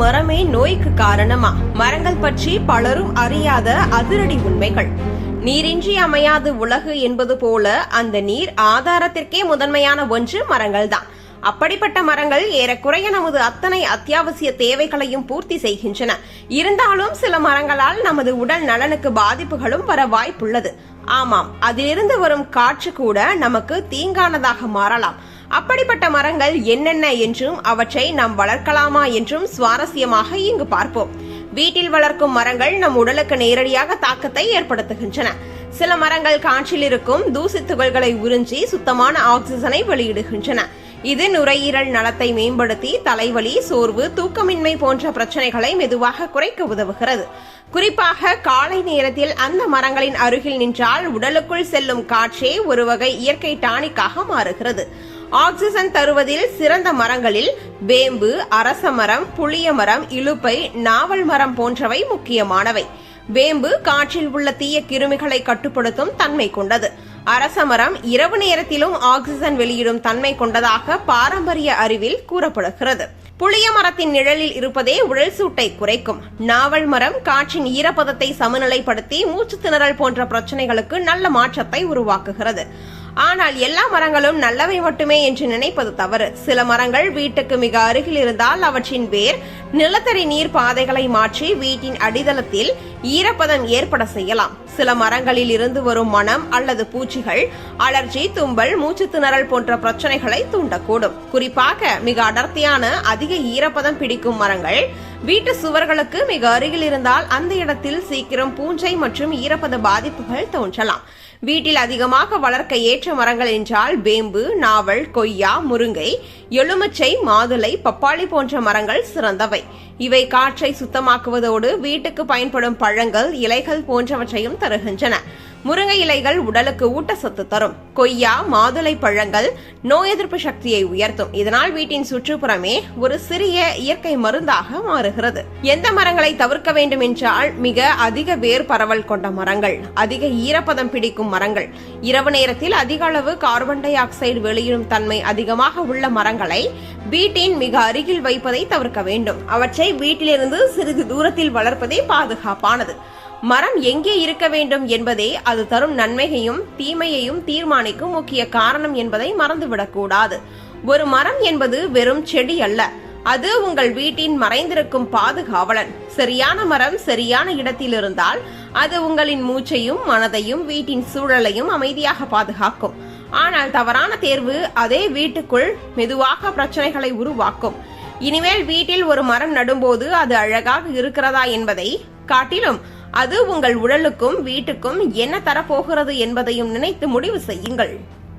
மரமே நோய்க்கு காரணமா? மரங்கள் பற்றி பலரும் அறியாத அதிரடி உண்மைகள். நீரின்றி அமையாது உலகு என்பது போல அந்த நீர் ஆதாரத்திற்கே முதன்மையான ஒன்று மரங்கள் தான் அப்படிப்பட்ட மரங்கள் ஏறக்குறைய நமது அத்தனை அத்தியாவசிய தேவைகளையும் பூர்த்தி செய்கின்றன. இருந்தாலும் சில மரங்களால் நமது உடல் நலனுக்கு பாதிப்புகளும் வர வாய்ப்புள்ளது. ஆமாம் அதிலிருந்து வரும் காற்று கூட நமக்கு தீங்கானதாக மாறலாம். அப்படிப்பட்ட மரங்கள் என்னென்ன என்றும் அவற்றை நாம் வளர்க்கலாமா என்றும் சுவாரஸ்யமாக இங்கு பார்ப்போம். வீட்டில் வளர்க்கும் மரங்கள் நம் உடலுக்கு நேரடியாக தாக்கத்தை ஏற்படுத்துகின்றன. சில மரங்கள் காற்றில் இருக்கும் தூசி துகள்களை உறிஞ்சி சுத்தமான ஆக்சிஜனை வெளியிடுகின்றன. இது நுரையீரல் நலத்தை மேம்படுத்தி தலைவலி சோர்வு தூக்கமின்மை போன்ற பிரச்சனைகளை மெதுவாக குறைக்க உதவுகிறது. குறிப்பாக காலை நேரத்தில் அந்த மரங்களின் அருகில் நின்றால் உடலுக்குள் செல்லும் காற்றே ஒரு வகை இயற்கை டானிக்காக மாறுகிறது. ஆக்சிஜன் தருவதில் சிறந்த மரங்களில் வேம்பு அரச மரம் புளிய மரம் இழுப்பை நாவல் மரம் போன்றவை முக்கியமானவை. வேம்பு காற்றில் உள்ள தீய கிருமிகளை கட்டுப்படுத்தும் தன்மை கொண்டது. அரச மரம் இரவு நேரத்திலும் ஆக்சிஜன் வெளியிடும் தன்மை கொண்டதாக பாரம்பரிய அறிவில் கூறப்படுகிறது. புளிய மரத்தின் நிழலில் இருப்பதே உடல் சூட்டை குறைக்கும். நாவல் மரம் காற்றின் ஈரப்பதத்தை சமநிலைப்படுத்தி மூச்சு திணறல் போன்ற பிரச்சனைகளுக்கு நல்ல மாற்றத்தை உருவாக்குகிறது. ஆனால் எல்லா மரங்களும் நல்லவை மட்டுமே என்று நினைப்பது தவறு. சில மரங்கள் வீட்டுக்கு மிக அருகில் இருந்தால் அவற்றின் வேர் நிலத்தடி நீர் பாதைகளை மாற்றி வீட்டின் அடித்தளத்தில் ஈரப்பதம் ஏற்பட செய்யலாம். சில மரங்களில் இருந்து வரும் மனம் அல்லது பூச்சிகள் அலர்ஜி தும்பல் மூச்சு திணறல் போன்ற பிரச்சனைகளை தூண்டக்கூடும். குறிப்பாக மிக அடர்த்தியான அதிக ஈரப்பதம் பிடிக்கும் மரங்கள் வீட்டு சுவர்களுக்கு மிக அருகில் இருந்தால் அந்த இடத்தில் சீக்கிரம் பூஞ்சை மற்றும் ஈரப்பத பாதிப்புகள் தோன்றலாம். வீட்டில் அதிகமாக வளர்க்க ஏற்ற மரங்கள் என்றால் வேம்பு நாவல் கொய்யா முருங்கை எலுமிச்சை மாதுளை பப்பாளி போன்ற மரங்கள் சிறந்தவை. இவை காற்றை சுத்தமாக்குவதோடு வீட்டுக்கு பயன்படும் பழங்கள் இலைகள் போன்றவற்றையும் தருகின்றன. முருங்கை இலைகள் உடலுக்கு ஊட்டச்சத்து தரும். கொய்யா மாதுளை பழங்கள் நோய் எதிர்ப்பு சக்தியை உயர்த்தும். இதனால் வீட்டின் சுற்றுப்புறமே ஒரு சிறிய இயற்கை மருந்தாக மாறுகிறது. எந்த மரங்களை தவிர்க்க வேண்டும் என்றால் மிக அதிக வேர் பரவல் கொண்ட மரங்கள் அதிக ஈரப்பதம் பிடிக்கும் மரங்கள். இரவு நேரத்தில் அதிக அளவு கார்பன் டை ஆக்சைடு வெளியிடும் தன்மை அதிகமாக உள்ள மரங்களை வீட்டின் மிக அருகில் வைப்பதை தவிர்க்க வேண்டும். அவற்றை வீட்டிலிருந்து சிறிது தூரத்தில் வளர்ப்பதே பாதுகாப்பானது. மரம் எங்கே இருக்க வேண்டும் என்பதே அது தரும் நன்மையையும் தீமையையும் தீர்மானிக்கும் முக்கிய காரணம் என்பதை மறந்துவிடக்கூடாது. ஒரு மரம் என்பது வெறும் செடி அல்ல. அது உங்கள் வீட்டின் மறைந்திருக்கும் பாதுகாவலன். சரியான மரம் சரியான இடத்தில் இருந்தால் அது உங்களின் மூச்சையும் மனதையும் வீட்டின் சூழலையும் அமைதியாக பாதுகாக்கும். ஆனால் தவறான தேர்வு அதே வீட்டுக்குள் மெதுவாக பிரச்சனைகளை உருவாக்கும். இனிமேல் வீட்டில் ஒரு மரம் நடும்போது அது அழகாக இருக்கிறதா என்பதை காட்டிலும் அது உங்கள் உடலுக்கும் வீட்டுக்கும் என்ன தரப்போகிறது என்பதையும் நினைத்து முடிவு செய்யுங்கள்.